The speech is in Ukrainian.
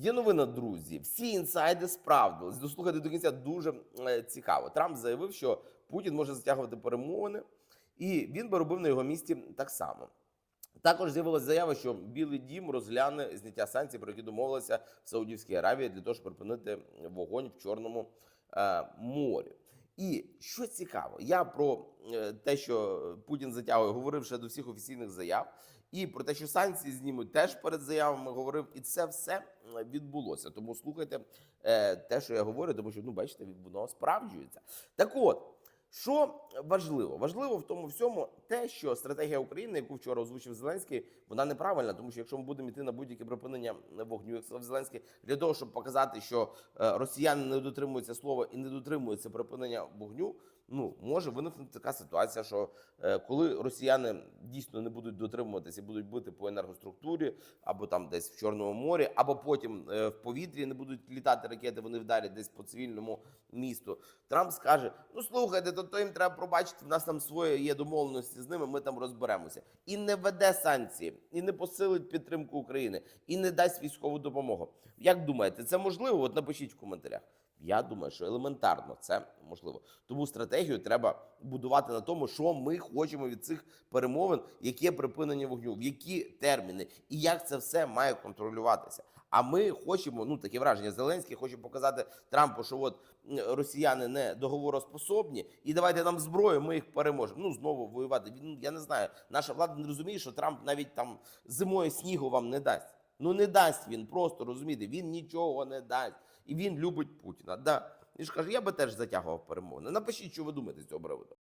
Є новина, друзі. Всі інсайди справдились. Дослухайте до кінця дуже е, цікаво. Трамп заявив, що Путін може затягувати перемовини, і він би робив на його місці так само. Також з'явилася заява, що Білий Дім розгляне зняття санкцій, про які домовилися в Саудівській Аравії для того, щоб припинити вогонь в Чорному е, морі. І що цікаво, я про е, те, що Путін затягує, говорив ще до всіх офіційних заяв, і про те, що санкції знімуть, теж перед заявами говорив, і це все е, відбулося. Тому слухайте е, те, що я говорю, тому що ну бачите, воно справджується. Так от. Що важливо? Важливо в тому всьому те, що стратегія України, яку вчора озвучив Зеленський, вона неправильна, тому що якщо ми будемо йти на будь-яке припинення вогню, як сказав Зеленський, для того, щоб показати, що е, росіяни не дотримуються слова і не дотримуються припинення вогню, ну може виникнути така ситуація, що е, коли росіяни дійсно не будуть дотримуватися будуть бити по енергоструктурі, або там десь в Чорному морі, або потім е, в повітрі не будуть літати ракети, вони вдарять десь по цивільному місту. Трамп скаже: ну слухайте, то, то їм треба пробачити. В нас там своє є домовленості з ними. Ми там розберемося. І не веде санкції, і не посилить підтримку України, і не дасть військову допомогу. Як думаєте, це можливо? От напишіть в коментарях. Я думаю, що елементарно це можливо. Тому стратегію треба будувати на тому, що ми хочемо від цих перемовин, яке припинення вогню, в які терміни і як це все має контролюватися. А ми хочемо, ну таке враження, Зеленський хоче показати Трампу, що от росіяни не договороспособні, і давайте нам зброю, ми їх переможемо. Ну знову воювати. Він я не знаю. Наша влада не розуміє, що Трамп навіть там зимою снігу вам не дасть. Ну не дасть він, просто розумієте, він нічого не дасть. І він любить Путіна. Да. І ж каже, я би теж затягував перемовини. Напишіть, що ви думаєте з цього приводу.